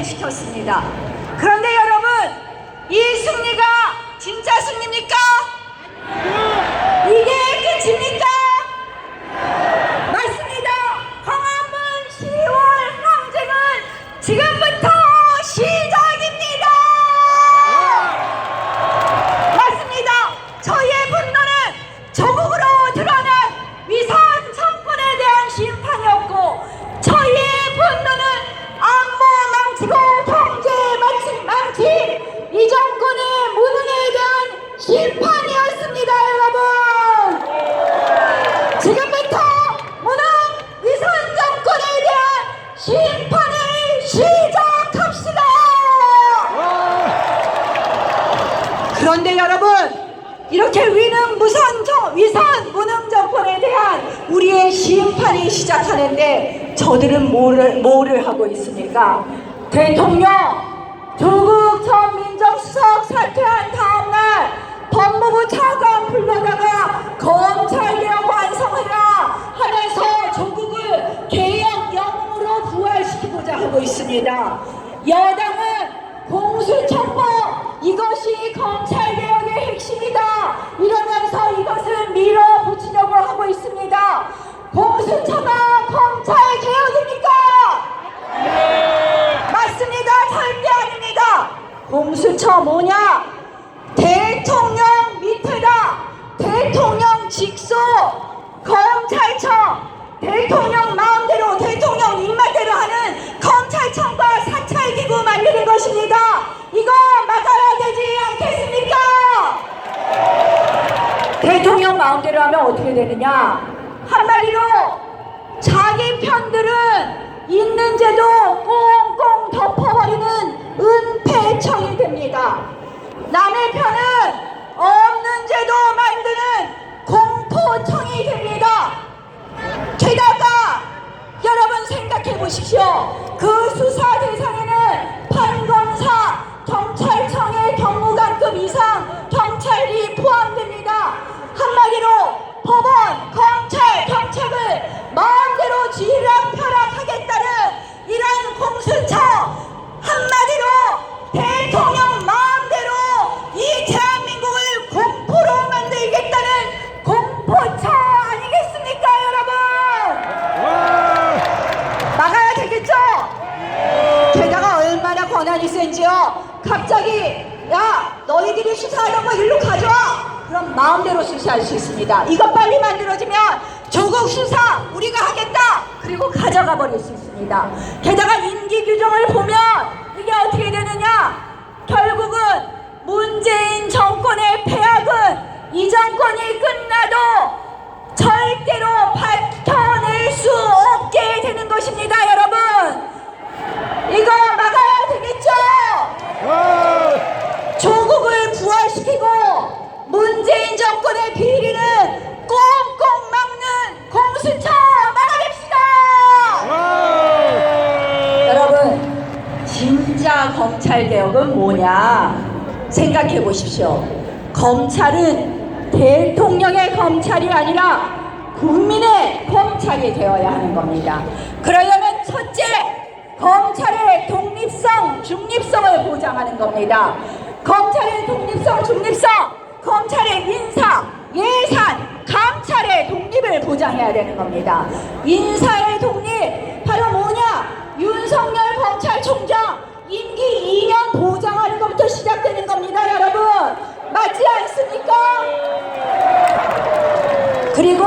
삭제시켰습니다. 그런데 여러분, 이 승리가 진짜 승리입니까? 심판이었습니다 여러분 지금부터 무능 위선 정권에 대한 심판을 시작합시다 그런데 여러분 이렇게 위능 무선 정, 위선 무능 정권에 대한 우리의 심판이 시작하는데 저들은 뭐를 뭐를 하고 있습니까? 대통령 조국 전 민정수석 사퇴한 다음날 법무부 차관 불러다가 검찰개혁 완성해라 하면서 조국을 개혁 영웅으로 부활시키고자 하고 있습니다. 여당은 공수처법 이것이 검찰개혁의 핵심이다 이러면서 이것을 밀어붙이려고 하고 있습니다. 공수처가 검찰개혁입니까? 맞습니다. 절대 아닙니다. 공수처 뭐냐? 직속 검찰청 대통령 마음대로 대통령 입맛대로 하는 검찰청과 사찰기구 만드는 것입니다. 이거 막아야 되지 않겠습니까? 대통령 마음대로 하면 어떻게 되느냐? 한마디로 자기 편들은 있는 죄도 꽁꽁 덮어버리는 은폐청이 됩니다. 남의 편은 없는 죄도 만드는 공포청이 됩니다. 게다가 여러분 생각해 보십시오. 그 수사 대상에는 판검사, 경찰청의 경무관급 이상 경찰이 포함됩니다. 한마디로 법원, 검찰, 경찰을 마음대로 쥐락펴 거 일로 가져와 그럼 마음대로 수사할 수 있습니다. 이거 빨리 만들어지면 조국 수사 우리가 하겠다. 그리고 가져가 버릴 수 있습니다. 게다가 임기 규정을 보면 이게 어떻게 되느냐? 결국은 문재인 정권의 폐악은 이 정권이 끝나도 절대로 밝혀낼 수 없게 되는 것입니다 여러분 이거 막아야 되겠죠 조국을 부활시키고 문재인 정권의 비리는 꽁꽁 막는 공수처 막아냅시다 여러분 진짜 검찰 개혁은 뭐냐 생각해 보십시오. 검찰은 대통령의 검찰이 아니라 국민의 검찰이 되어야 하는 겁니다. 그러려면 첫째 검찰의 독립성, 중립성을 보장하는 겁니다. 검찰의 독립성, 중립성, 검찰의 인사, 예산, 감찰의 독립을 보장해야 되는 겁니다. 인사의 독립 바로 뭐냐? 윤석열 검찰총장 임기 2년 보장하는 것부터 시작되는 겁니다, 여러분. 맞지 않습니까? 그리고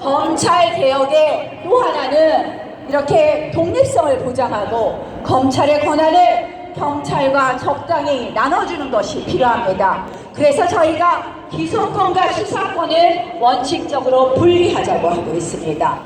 검찰 개혁의 또 하나는 이렇게 독립성을 보장하고 검찰의 권한을 경찰과 적당히 나눠주는 것이 필요합니다. 그래서 저희가 기소권과 수사권을 원칙적으로 분리하자고 하고 있습니다.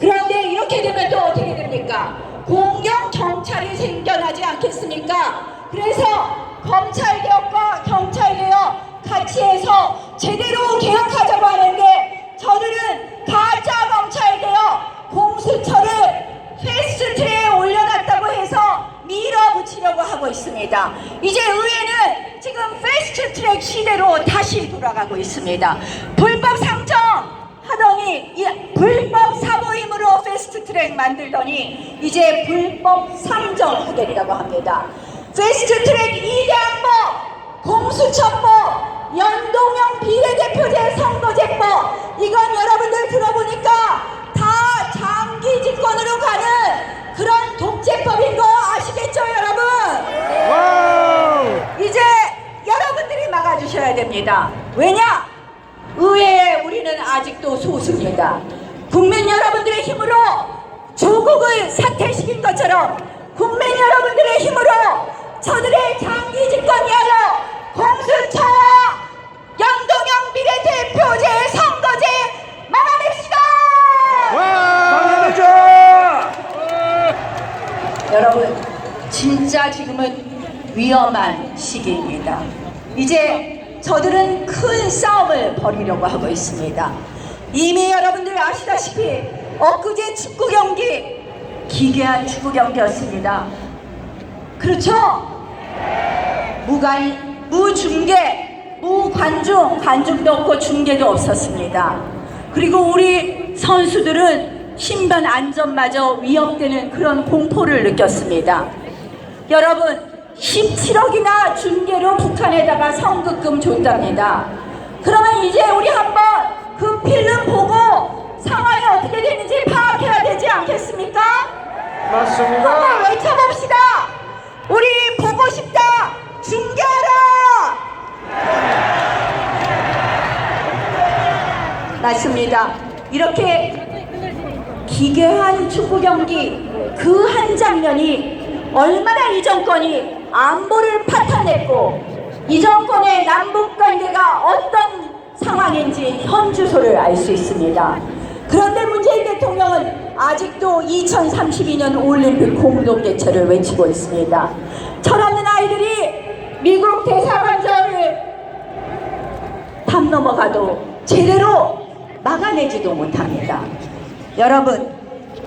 그런데 이렇게 되면 또 어떻게 됩니까? 공영 경찰이 생겨나지 않겠습니까? 그래서 검찰 개혁과 경찰 개혁 같이 해서 제대로 개혁하자고 하는데 저들은 가짜 검찰 개혁 공수처를 패스트트랙에 올려놨다고 해서 밀어붙이려고 하고 있습니다. 이제 의회는 지금 패스트트랙 시대로 다시 돌아가고 있습니다. 불법 상정 하더니 불법 사모임으로 패스트트랙 만들더니 이제 불법 상정하겠다고 합니다. 패스트트랙 2대 항법, 공수처법, 연동형 비례대표제 선거제법 이건 여러분들 들어보니까 다 장기 집권으로 가는 그런 독재법인 거 아시겠죠 여러분? 이제 여러분들이 막아주셔야 됩니다. 왜냐? 의회에 우리는 아직도 소수입니다. 국민 여러분들의 힘으로 조국을 사퇴시킨 것처럼 국민 여러분들의 힘으로 저들의 장기 집권 이하여 공수처와 연동형 비례대표제 선거제 막아냅시다! 여러분 진짜 지금은 위험한 시기입니다. 이제 저들은 큰 싸움을 벌이려고 하고 있습니다. 이미 여러분들 아시다시피 엊그제 축구 경기 기괴한 축구 경기였습니다. 그렇죠? 무관, 무중계, 무관중, 관중도 없고 중계도 없었습니다. 그리고 우리 선수들은 신변 안전마저 위협되는 그런 공포를 느꼈습니다. 여러분, 17억이나 중계로 북한에다가 성급금 줬답니다. 그러면 이제 우리 한번 맞습니다. 한번 외쳐봅시다. 우리 보고 싶다. 중계하라. 맞습니다. 이렇게 기괴한 축구 경기 그 한 장면이 얼마나 이 정권이 안보를 파탄냈고 이 정권의 남북 관계가 어떤 상황인지 현 주소를 알 수 있습니다. 그런데 문재인 대통령은 아직도 2032년 올림픽 공동 개최를 외치고 있습니다. 철없는 아이들이 미국 대사관절을 담 넘어가도 제대로 막아내지도 못합니다. 여러분,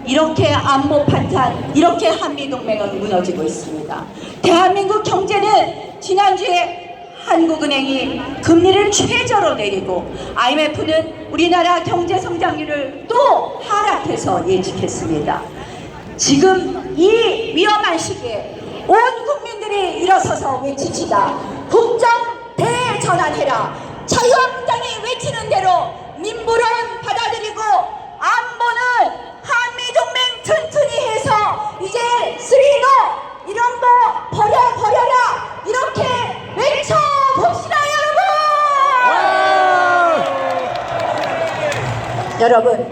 이렇게 안보 파탄, 이렇게 한미동맹은 무너지고 있습니다. 대한민국 경제는 지난주에 한국은행이 금리를 최저로 내리고 IMF는 우리나라 경제 성장률을 또 하락해서 예측했습니다. 지금 이 위험한 시기에 온 국민들이 일어서서 외치시다. 국정 대전환해라. 자유한국당이 외치는 대로 민부론 받아들이고 안보는 한미동맹 튼튼히 해서 이제 쓰리노 이런 거 버려 버려라 이렇게 외쳐 여러분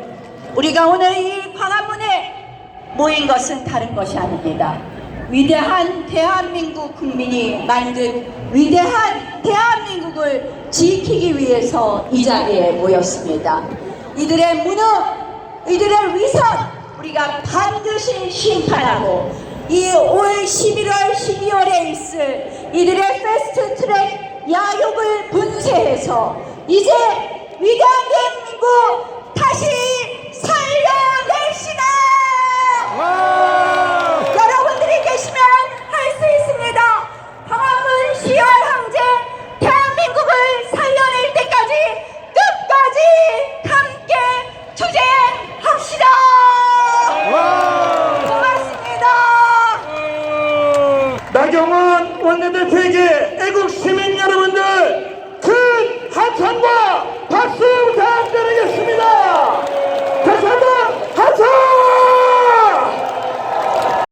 우리가 오늘 이 광화문에 모인 것은 다른 것이 아닙니다. 위대한 대한민국 국민이 만든 위대한 대한민국을 지키기 위해서 이 자리에 모였습니다. 이들의 무능 이들의 위선 우리가 반드시 심판하고 이 올 11월 12월에 있을 이들의 패스트 트랙 야욕을 분쇄해서 이제 위대한 대한민국 다시 살려냅시다. 여러분들이 계시면 할 수 있습니다. 광화문 10월 항쟁 대한민국을 살려낼 때까지 끝까지 함께 투쟁합시다. 고맙습니다. 나경원 원내대표에게 애국 시민 여러분들 큰 박수